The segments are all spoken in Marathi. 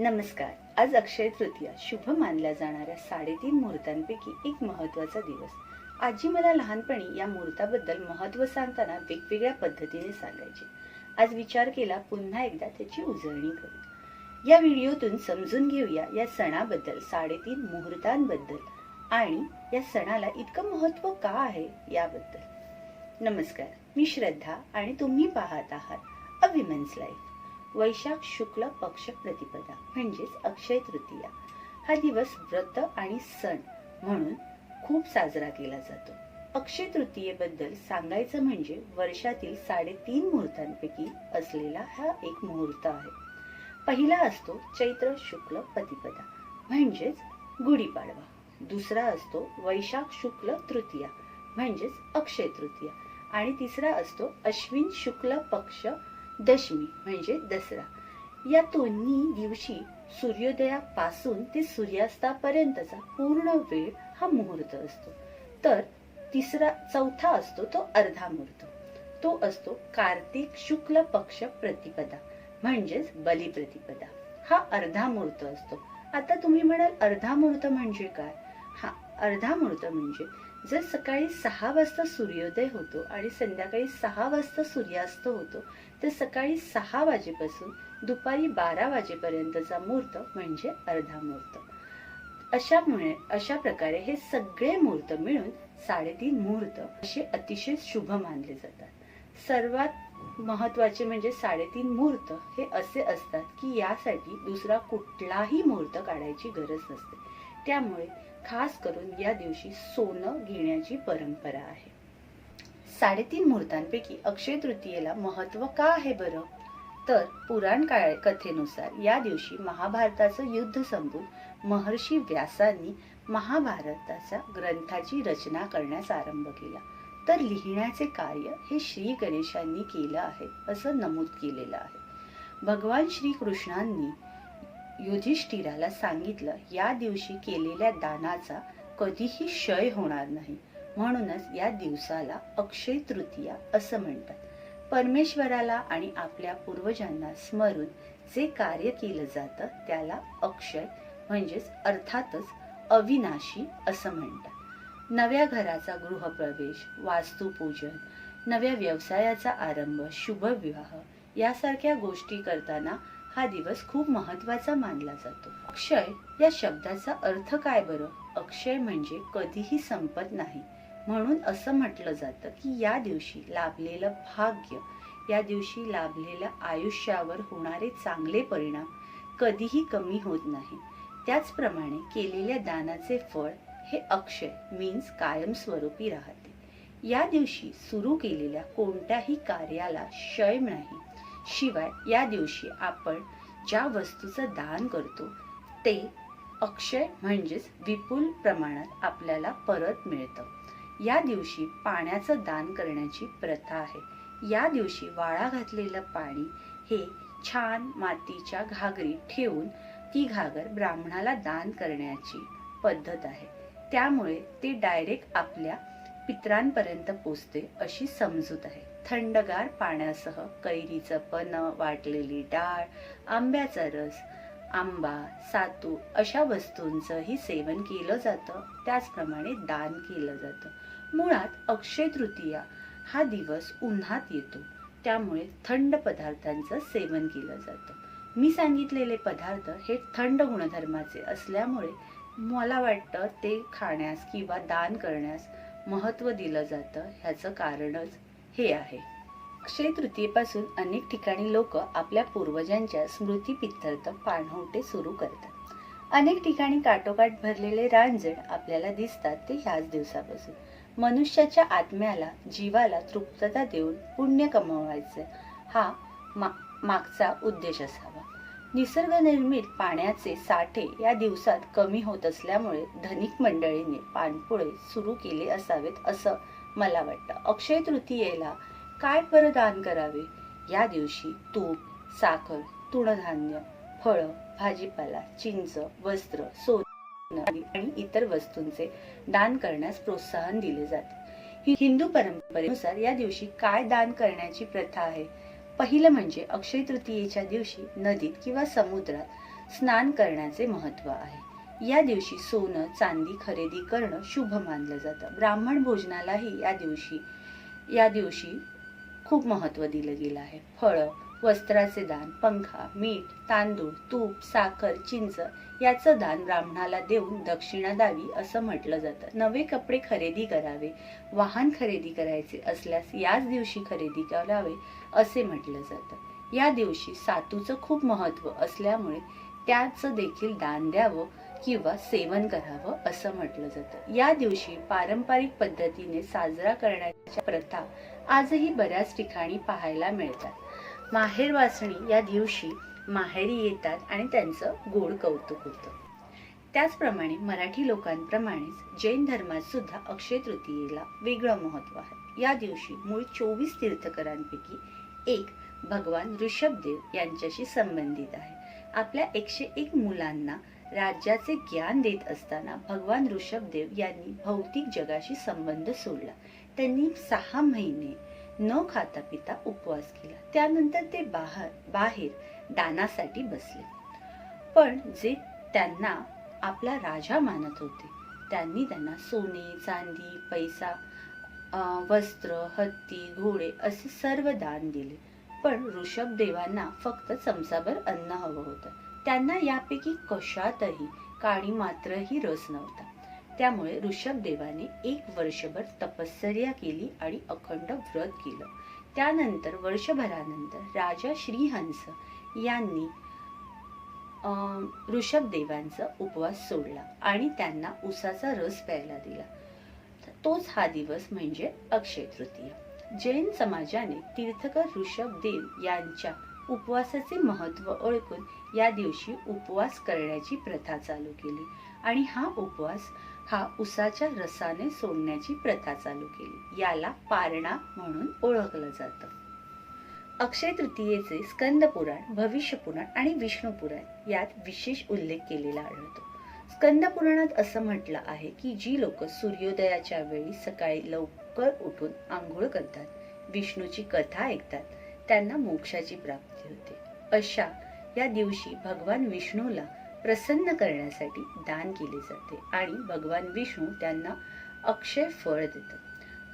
नमस्कार. आज अक्षय तृतीया. शुभ मानल्या जाणाऱ्या साडेतीन मुहूर्तांपैकी एक महत्त्वाचा दिवस. आजी मला लहानपणी या मुहूर्ताबद्दल महत्त्व सांगताना वेगवेगळ्या पद्धतीने सांगायची. आज विचार केला पुन्हा एकदा त्याची उजळणी करू. या व्हिडिओतून समजून घेऊया या सणाबद्दल साडेतीन मुहूर्तांबद्दल आणि या सणाला इतकं महत्त्व का आहे याबद्दल. नमस्कार. मी श्रद्धा आणि तुम्ही पाहत आहात अ विमेन्स लाईफ वैशाख शुक्ल पक्ष प्रतिपदा म्हणजेच अक्षय तृतीया. हा दिवस व्रत आणि सण म्हणून खूप साजरा केला जातो. अक्षय तृतीयेबद्दल सांगायचं म्हणजे वर्षातील साडेतीन मुहूर्तांपैकी असलेला हा एक मुहूर्त आहे. पहिला असतो चैत्र शुक्ल प्रतिपदा म्हणजेच गुढीपाडवा. दुसरा असतो वैशाख शुक्ल तृतीया म्हणजेच अक्षय तृतीया. आणि तिसरा असतो अश्विन शुक्ल पक्ष दशमी म्हणजे दसरा. या दोन्ही दिवशी सूर्योदयापासून ते सूर्यास्तापर्यंतचा पूर्ण वेळ हा मुहूर्त असतो. तर तिसरा चौथा असतो तो अर्धा मुहूर्त. तो असतो कार्तिक शुक्ल पक्ष प्रतिपदा म्हणजेच बलिप्रतिपदा हा अर्धा मुहूर्त असतो. आता तुम्ही म्हणाल अर्धा मुहूर्त म्हणजे काय? हा अर्धा मुहूर्त म्हणजे जर सकाळी सहा वाजता सूर्योदय होतो आणि संध्याकाळी सहा वाजता सूर्यास्त होतो तर सकाळी सहा वाजेपासून दुपारी बारा वाजेपर्यंतचा मुहूर्त म्हणजे अर्धा मुहूर्त अशामुळे अशा प्रकारे हे सगळे मुहूर्त मिळून साडेतीन मुहूर्त असे अतिशय शुभ मानले जातात. सर्वात महत्त्वाचे म्हणजे साडेतीन मुहूर्त हे असे असतात की यासाठी दुसरा कुठलाही मुहूर्त काढायची गरज नसते. त्यामुळे खास करून या दिवशी सोनं घेण्याची परंपरा आहे. साडेतीन मुहूर्तांपैकी अक्षय तृतीयेला महत्त्व का आहे बरं? तर पुराण काळ कथेनुसार या दिवशी महाभारताचं युद्ध संपून महर्षी व्यासांनी महाभारताच्या ग्रंथाची रचना करण्यास आरंभ केला. तर लिहिण्याचे कार्य हे श्री गणेशांनी केलं आहे असं नमूद केलेलं आहे. भगवान श्रीकृष्णांनी कृष्णांनी युधिष्ठिराला सांगितलं या दिवशी केलेल्या दानाचा कधीही क्षय होणार नाही. म्हणूनच या दिवसाला अक्षय तृतीया असं म्हणतात. परमेश्वराला आणि आपल्या पूर्वजांना स्मरून जे कार्य केलं जातं त्याला अक्षय म्हणजेच अर्थातच अविनाशी असं म्हणतात. नव्या घराचा गृहप्रवेश वास्तुपूजन नव्या व्यवसायाचा आरंभ शुभविवाह यासारख्या गोष्टी करताना हा दिवस खूप महत्त्वाचा मानला जातो. अक्षय या शब्दाचा अर्थ काय बरं? अक्षय म्हणजे कधीही संपत नाही. म्हणून असं म्हटलं जातं की या दिवशी लाभलेलं भाग्य या दिवशी लाभलेल्या आयुष्यावर होणारे चांगले परिणाम कधीही कमी होत नाही. त्याचप्रमाणे केलेल्या दानाचे फळ हे अक्षय मीन्स कायमस्वरूपी राहते. या दिवशी सुरू केलेल्या कोणत्याही कार्याला क्षय नाही. शिवाय या दिवशी आपण ज्या वस्तूचं दान करतो ते अक्षय म्हणजेच विपुल प्रमाणात आपल्याला परत मिळतं. या दिवशी पाण्याचं दान करण्याची प्रथा आहे. या दिवशी वाळा घातलेलं पाणी हे छान मातीच्या घागरीत ठेवून ती घागर ब्राह्मणाला दान करण्याची पद्धत आहे. त्यामुळे ते डायरेक्ट आपल्या पित्रांपर्यंत पोचते अशी समजूत आहे. थंडगार पाण्यासह कैरीचं पन वाटलेली डाळ आंब्याचा रस आंबा सातू अशा वस्तूंचंही सेवन केलं जातं. त्याचप्रमाणे दान केलं जातं. मुळात अक्षय तृतीया हा दिवस उन्हात येतो. त्यामुळे थंड पदार्थांचं सेवन केलं जातं. मी सांगितलेले पदार्थ हे थंड गुणधर्माचे असल्यामुळे मला वाटतं ते खाण्यास किंवा दान करण्यास महत्त्व दिलं जातं. ह्याचं कारणच हे आहे. अक्षय तृतीयेपासून अनेक ठिकाणी लोक आपल्या पूर्वजांच्या स्मृती पित्थर्थ पाणवटे सुरू करतात. अनेक ठिकाणी काटोकाट भरलेले रांजण आपल्याला दिसतात ते ह्याच दिवसापासून. मनुष्याच्या आत्म्याला जीवाला तृप्तता देऊन पुण्य कमवायचं हा मा मागचा उद्देश असावा. निसर्गनिर्मित पाण्याचे साठे या दिवसात कमी होत असल्यामुळे धनिक मंडळीने पाणपुळे सुरू केले असावेत असं मला वाटतं. अक्षय तृतीयेला काय परदान दान करावे? या दिवशी तूप साखर तृणधान्य फळं भाजीपाला चिंच वस्त्र सोनं आणि इतर वस्तूंचे दान करण्यास प्रोत्साहन दिले जाते. हिंदू परंपरेनुसार या दिवशी काय दान करण्याची प्रथा आहे? पहिलं म्हणजे अक्षय तृतीयेच्या दिवशी नदीत किंवा समुद्रात स्नान करण्याचे महत्त्व आहे. या दिवशी सोनं चांदी खरेदी करणं शुभ मानलं जातं. ब्राह्मण भोजनालाही या दिवशी या दिवशी खूप महत्त्व दिलं गेलं आहे. फळं वस्त्राचे दान पंखा मीठ तांदूळ तूप साखर चिंच याचं दान ब्राह्मणाला देऊन दक्षिणा द्यावी असं म्हटलं जातं. नवे कपडे खरेदी करावे वाहन खरेदी करायचे असल्यास याच दिवशी खरेदी करावे असे म्हटलं जातं. या दिवशी सातूचं खूप महत्त्व असल्यामुळे त्याचं देखील दान द्यावं किंवा सेवन करावं असं म्हटलं जातं. या दिवशी पारंपरिक पद्धतीने साजरा करण्याच्या प्रथा आजही बऱ्याच ठिकाणी पाहायला मिळतात. माहेर वासणी या दिवशी माहेरी येतात आणि त्यांचं गोड कौतुक होतं. त्याचप्रमाणे मराठी लोकांप्रमाणेच जैन धर्मात सुद्धा अक्षय तृतीयेला वेगळं महत्त्व आहे. या दिवशी मूळ चोवीस तीर्थकरांपैकी एक भगवान ऋषभदेव यांच्याशी संबंधित आहे. आपल्या एकशे एक मुलांना राज्याचे ज्ञान देत असताना भगवान ऋषभदेव यांनी भौतिक जगाशी संबंध सोडला. त्यांनी सहा महिने न खाता पिता उपवास केला. त्यानंतर ते बाहेर बाहेर दानासाठी बसले. पण जे त्यांना आपला राजा मानत होते त्यांनी त्यांना सोने चांदी पैसा वस्त्र हत्ती घोडे असे सर्व दान दिले. पण ऋषभदेवांना फक्त चमचाभर अन्न हवं होतं. त्यांना यापैकी कशातही काणी मात्रही रस नव्हता. त्यामुळे ऋषभदेवाने एक वर्षभर तपश्चर्या केली आणि अखंड व्रत केलं. त्यानंतर वर्षभरानंतर राजा श्रीहंस यांनी अं, ऋषभदेवांचा उपवास सोडला आणि त्यांना उसाचा रस प्यायला दिला. तोच हा दिवस म्हणजे अक्षय तृतीय जैन समाजाने तीर्थकर ऋषभदेव यांच्या उपवासाचे महत्त्व ओळखून या दिवशी उपवास करण्याची प्रथा चालू केली. आणि हा उपवास हा उसाच्या रसाने सोडण्याची प्रथा चालू केली. याला पारणा म्हणून ओळखलं जातं. अक्षय तृतीयेचे स्कंद पुराण भविष्य पुराण आणि विष्णू पुराण यात विशेष उल्लेख केलेला आढळतो. स्कंद पुराणात असं म्हटलं आहे की जी लोक सूर्योदयाच्या वेळी सकाळी लवकर उठून आंघोळ करतात विष्णूची कथा ऐकतात त्यांना मोक्षाची प्राप्ती होते. अशा या दिवशी भगवान विष्णूला प्रसन्न करण्यासाठी दान केले जाते आणि भगवान विष्णू त्यांना अक्षय फळ देतात.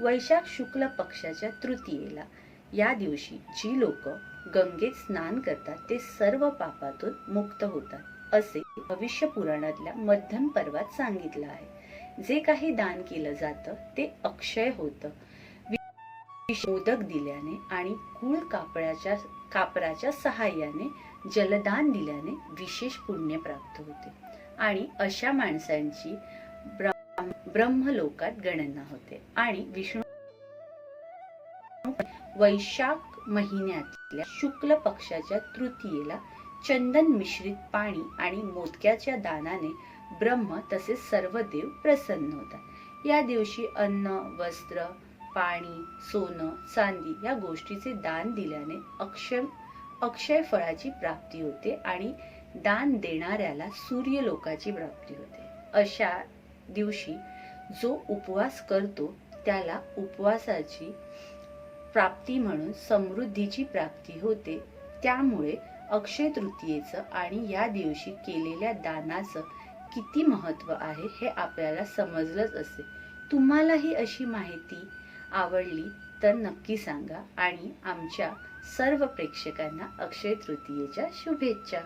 वैशाख शुक्ल पक्षाच्या तृतीयेला या दिवशी जी लोक गंगेत स्नान करतात ते सर्व पापातून मुक्त होतात असे भविष्य पुराणातल्या मध्यम पर्वात सांगितलं आहे. जे काही दान केलं जातं ते अक्षय होतं. मोदक दिल्याने आणि कुळ कापडाच्या कापराच्या सहाय्याने जलदान दिल्याने विशेष पुण्य प्राप्त होते. आणि अशा माणसांची ब्रह्मलोकात गणना होते. आणि विष्णू वैशाख महिन्यातल्या शुक्ल पक्षाच्या तृतीयेला चंदन मिश्रित पाणी आणि मोदक्याच्या दानाने ब्रह्म तसेच सर्व देव प्रसन्न होतात. या दिवशी अन्न वस्त्र पाणी सोनं चांदी या गोष्टीचे दान दिल्याने अक्षय अक्षय फळाची प्राप्ती होते आणि दान देणाऱ्याला सूर्य लोकाची प्राप्ती होते. अशा दिवशी जो उपवास करतो त्याला उपवासाची प्राप्ती म्हणून समृद्धीची प्राप्ती होते. त्यामुळे अक्षय तृतीयेचं आणि या दिवशी केलेल्या दानाचं किती महत्त्व आहे हे आपल्याला समजलंच असेल. तुम्हालाही अशी माहिती आवडली तर नक्की सांगा आणि आमच्या सर्व प्रेक्षकांना अक्षय तृतीयेच्या शुभेच्छा.